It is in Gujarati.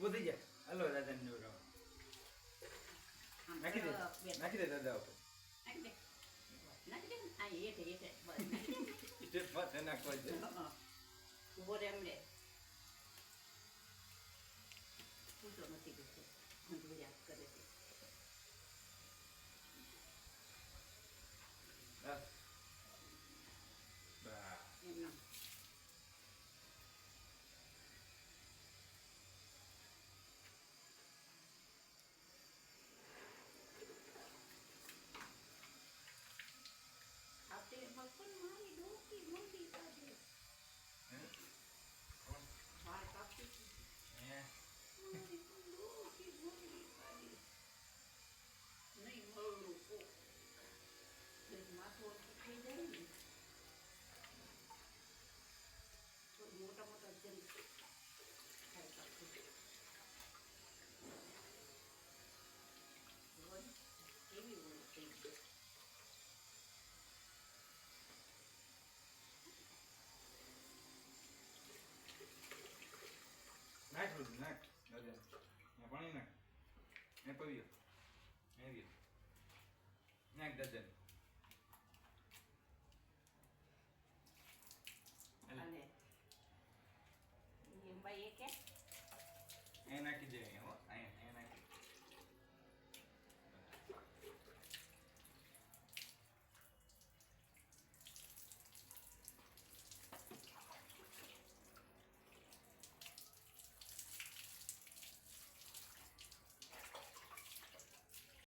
ઊભો જાય. હલો દાદા દાદાને જોડો નાખી દે. નાખી દે દાદા ઉપર. નાખી દે. નાખી દે આ એ છે એ છે બસ નાખી દે બસ નાખવા દે ઊભો રે એમ નાખ નાખ પાણી નાખ. એ પવ્યો એ રહ્યો નાખ ડઝન અને એ નાખી દે હો.